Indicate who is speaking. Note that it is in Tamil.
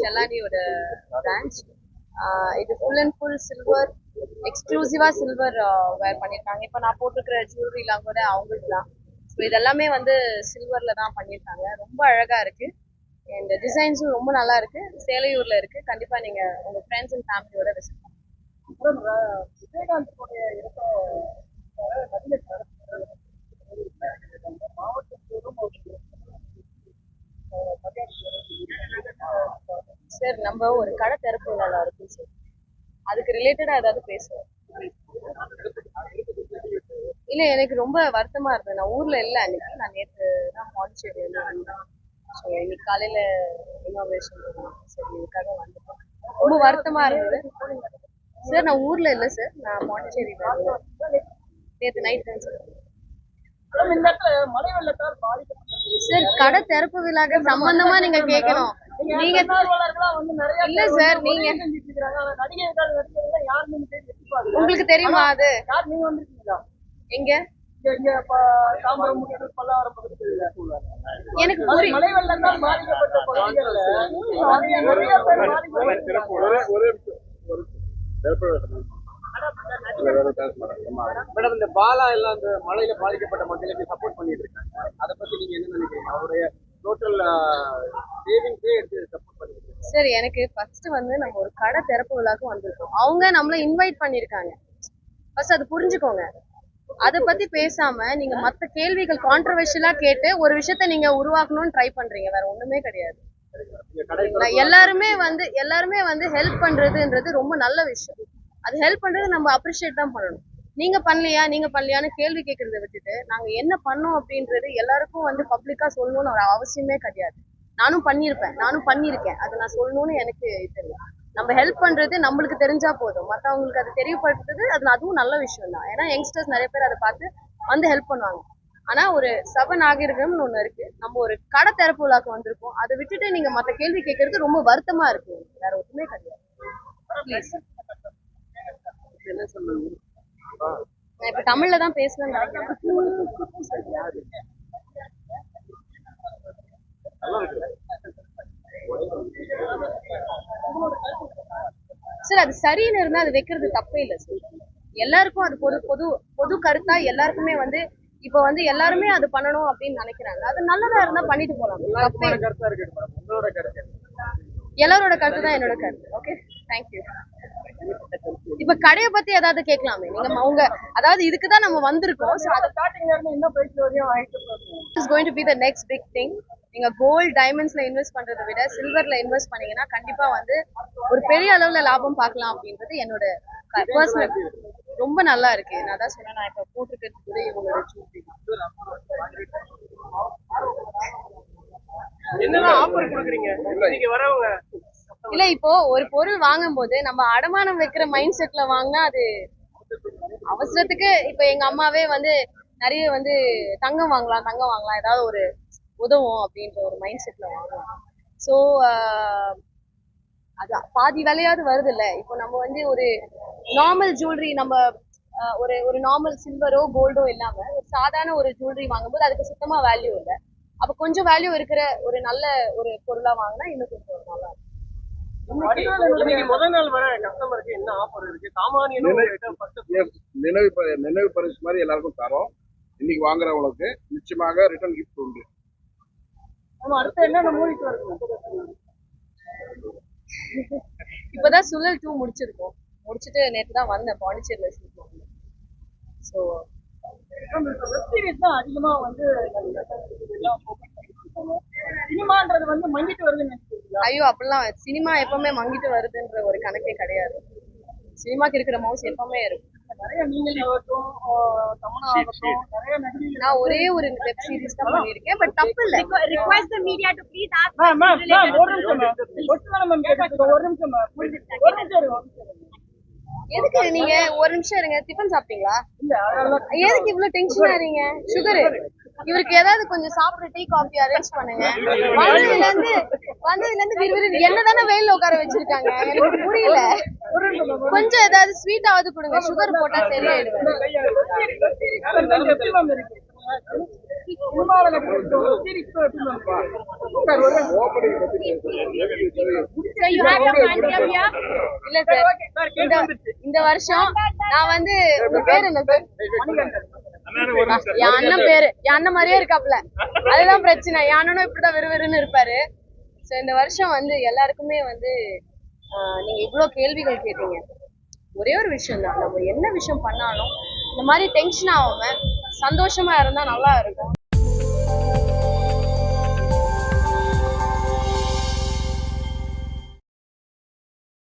Speaker 1: செல்லானியோட பிரான்ச் இது ஃபுல் அண்ட் ஃபுல் சில்வர் எக்ஸ்க்ளூசிவா சில்வர் வேர் பண்ணியிருக்காங்க இப்போ நான் போட்டிருக்கிற ஜுவல்லரிலாம் கூட அவங்களுக்கு தான் ஸோ இதெல்லாமே வந்து சில்வர்ல தான் பண்ணியிருக்காங்க ரொம்ப அழகா இருக்கு. அண்ட் டிசைன்ஸும் ரொம்ப நல்லா இருக்கு. சேலையூர்ல இருக்கு. கண்டிப்பா நீங்க உங்க ஃப்ரெண்ட்ஸ் அண்ட் ஃபேமிலியோட விசிட்
Speaker 2: அப்புறம் விஜயகாந்த்
Speaker 1: சார் நம்ம ஒரு கடை திறப்பு விழா இருக்கு சார். அதுக்கு ரிலேட்டடா ஏதாவது பேசுவோம். இல்ல எனக்கு ரொம்ப வருத்தமா இருந்தது. நான் ஊர்ல இல்ல அன்னைக்கு. நான் நேத்து தான் பாண்டிச்சேரி ஸோ இன்னைக்கு காலையில இனோவேஷன் சரி இதுக்காக வந்துட்டேன். ரொம்ப வருத்தமா இருந்தது. சார் நான் ஊர்ல இல்ல சார். நான் இருந்தேன் நேத்து நைட் தான் சார். சார் கடை திறப்பு விழாக்கு சம்பந்தமா நீங்க கேட்கணும் நீங்க
Speaker 2: தன்னார்வலர்களா வந்து நிறைய
Speaker 1: இல்ல சார், நீங்க-. உங்களுக்கு தெரியுமா அது?
Speaker 2: யார் நீங்க வந்திருக்கீங்களா?
Speaker 1: எங்க? எனக்கு.
Speaker 3: மேடம் இந்த பாலா எல்லாம் அந்த மழையில பாதிக்கப்பட்ட மக்களுக்கு சப்போர்ட் பண்ணிட்டு இருக்காங்க. அதை பத்தி நீங்க என்ன நினைக்கிறீங்க? அவருடைய டோட்டல்
Speaker 1: சரி எனக்கு ஃபர்ஸ்ட் வந்து நம்ம ஒரு கடை திறப்பு விழாக்கு வந்திருக்கோம். அவங்க நம்மள இன்வைட் பண்ணிருக்காங்க ஃபர்ஸ்ட் அது புரிஞ்சுக்கோங்க. அதை பத்தி பேசாம நீங்க மத்த கேள்விகள் கான்ட்ரவர்ஷியலா கேட்டு ஒரு விஷயத்த நீங்க உருவாக்கணும்னு ட்ரை பண்றீங்க. வேற ஒண்ணுமே கிடையாது. எல்லாருமே வந்து எல்லாருமே வந்து ஹெல்ப் பண்றதுன்றது ரொம்ப நல்ல விஷயம். அது ஹெல்ப் பண்றது நம்ம அப்ரிஷியேட் தான் பண்ணணும். நீங்க பண்ணலையா நீங்க பண்ணலையான்னு கேள்வி கேட்கறத விட்டுட்டு நாங்க என்ன பண்ணோம் அப்படின்றது எல்லாருக்கும் வந்து பப்ளிக்கா சொல்லணும்னு ஒரு அவசியமே கிடையாது. நானும் பண்ணியிருப்பேன் நானும் பண்ணியிருக்கேன். அதை நான் சொல்லணும்னு எனக்கு இது இல்லை. நம்ம ஹெல்ப் பண்றது நம்மளுக்கு தெரிஞ்சா போதும். மத்தவங்களுக்கு அது தெரியப்படுத்துறது அது அதுவும் நல்ல விஷயம் தான் ஏன்னா யங்ஸ்டர்ஸ் நிறைய பேர் அதை பார்த்து வந்து ஹெல்ப் பண்ணுவாங்க. ஆனா ஒரு சப நாகரிகம்னு ஒண்ணு இருக்கு. நம்ம ஒரு கடை திறப்பு விழாக்கு வந்திருக்கோம். அதை விட்டுட்டு நீங்க மத்த கேள்வி கேட்கறது ரொம்ப வருத்தமா இருக்கு. வேற ஒண்ணுமே கிடையாது.
Speaker 3: என்ன சொன்னாங்க
Speaker 1: நான் இப்ப தமிழ்ல தான் பேசுவேன் சார் அது சரின்னு இருந்தா அது வைக்கிறது தப்பே இல்லை சார். எல்லாருக்கும் அது பொது பொது பொது கருத்தா எல்லாருக்குமே வந்து இப்போ வந்து எல்லாருமே அது பண்ணணும் அப்படின்னு நினைக்கிறாங்க. அது நல்லதா இருந்தா பண்ணிட்டு போலாம்? எல்லாரோட கருத்து தான் என்னோட கருத்து. ஓகே தேங்க்யூ இப்ப கடையை பத்தி ஏதாவது கேட்கலாமே நீங்க உங்க அதாவது இதுக்கு தான் நம்ம வந்திருக்கோம். ஸோ அது
Speaker 2: ஸ்டார்டிங்ல இருந்து என்ன பிரைஸ் வரையும்
Speaker 1: is going to be the next big thing நீங்க கோல்ட் டைமண்ட்ஸ்ல இன்வெஸ்ட் பண்றதை விட சில்வர்ல இன்வெஸ்ட் பண்ணீங்கன்னா கண்டிப்பா வந்து ஒரு பெரிய அளவுல லாபம் பார்க்கலாம் அப்படின்றது என்னோட பர்சனல் ரொம்ப நல்லா இருக்கு. நான் தான் சொன்னேன் நான் இப்ப போட்டிருக்கிறது கூட இவங்களோட ஜூட்டி
Speaker 3: என்னெல்லாம் ஆஃபர் கொடுக்குறீங்க? இன்னைக்கு வரவங்க.
Speaker 1: இல்ல இப்போ ஒரு பொருள் வாங்கும்போது நம்ம அடமானம் வைக்கிற மைண்ட் செட்ல வாங்கினா அது அவசரத்துக்கு இப்ப எங்க அம்மாவே வந்து நிறைய வந்து தங்கம் வாங்கலாம் தங்கம் வாங்கலாம். ஏதாவது ஒரு உதவும் அப்படின்ற ஒரு மைண்ட் செட்ல வாங்குவோம் ஸோ அது பாதி விலையாவது வருது இல்ல இப்போ நம்ம வந்து ஒரு நார்மல் ஜுவல்லரி நம்ம ஒரு ஒரு நார்மல் சில்வரோ கோல்டோ இல்லாம ஒரு சாதாரண ஒரு ஜுவல்லரி வாங்கும்போது அதுக்கு சுத்தமா வேல்யூ இல்லை. அப்ப கொஞ்சம் வேல்யூ இருக்கிற ஒரு நல்ல ஒரு பொருளா வாங்கினா இன்னும் கொஞ்சம் நல்லா இருக்கும்.
Speaker 3: இன்னைக்கு முதல் நாள் வர கஸ்டமருக்கு என்ன ஆஃபர் இருக்கு? சாமானியனும் உங்ககிட்ட first
Speaker 4: Yes, நினைவு ப- நினைவு பரிசு மாதிரி எல்லாருக்கும் தரோம். இன்னைக்கு வாங்குறவங்களுக்கு நிச்சயமாக ரிட்டர்ன் கிஃப்ட் உண்டு
Speaker 2: நம்ம அடுத்து என்னென்ன மூவிக்கு வருது
Speaker 1: இப்பதான் சுழல் டூ முடிச்சிருக்கோம். முடிச்சிட்டு நேத்து தான் வந்தேன் பாண்டிச்சேரியில ஷூட் ஸோ
Speaker 2: தான் அதிகமா வந்து சினிமான்றது வந்து மங்கிட்டு வருதுன்னு
Speaker 1: ஐயோ அப்படிலாம் சினிமா எப்பவுமே மங்கிட்டு வருதுன்ற ஒரு கணக்கே கிடையாது. சினிமாக்கு இருக்கிற மவுஸ் எப்பவுமே இருக்கும். நான் ஒரே ஒரு வெப் சீரிஸ் தான் பண்ணியிருக்கேன் பட் தப்பு இல்ல.
Speaker 2: மேம் மேம் ஒரு நிமிஷம் மேம் ஒரு நிமிஷம் மேம் ஒரு நிமிஷம் ஒரு நிமிஷம் இருங்க.
Speaker 1: எதுக்கு நீங்க ஒரு நிமிஷம் இருங்க டிஃபன் சாப்பிட்டீங்களா? எதுக்கு இவ்வளவு டென்ஷன் ஆறீங்க? சுகர் இவருக்கு ஏதாவது கொஞ்சம் சாப்பிட டீ காஃபி அரேஞ்ச் பண்ணுங்க. வந்ததுல இருந்து வந்ததுல இருந்து விறுவிறு என்னதானே வெயில்ல உட்கார வச்சிருக்காங்க? எனக்கு புரியல. கொஞ்சம் ஏதாவது ஸ்வீட்டாவது கொடுங்க. சுகர் போட்டா சரியாயிடுவேன் இல்ல சார் இந்த வருஷம் நான் வந்து உங்க பேர் என்ன சார் என் அண்ணன் பேரு. என் அண்ணன் மாதிரியே இருக்காப்ல அதுதான் பிரச்சனை. என் அண்ணனும் இப்படிதான் விறுவிறுன்னு இருப்பாரு. சோ இந்த வருஷம் வந்து எல்லாருக்குமே வந்து நீங்க இவ்வளவு கேள்விகள் கேட்டீங்க. ஒரே ஒரு விஷயம் தான் நம்ம என்ன விஷயம் பண்ணாலும் இந்த மாதிரி டென்ஷன் ஆகாம சந்தோஷமா இருந்தா நல்லா இருக்கும்.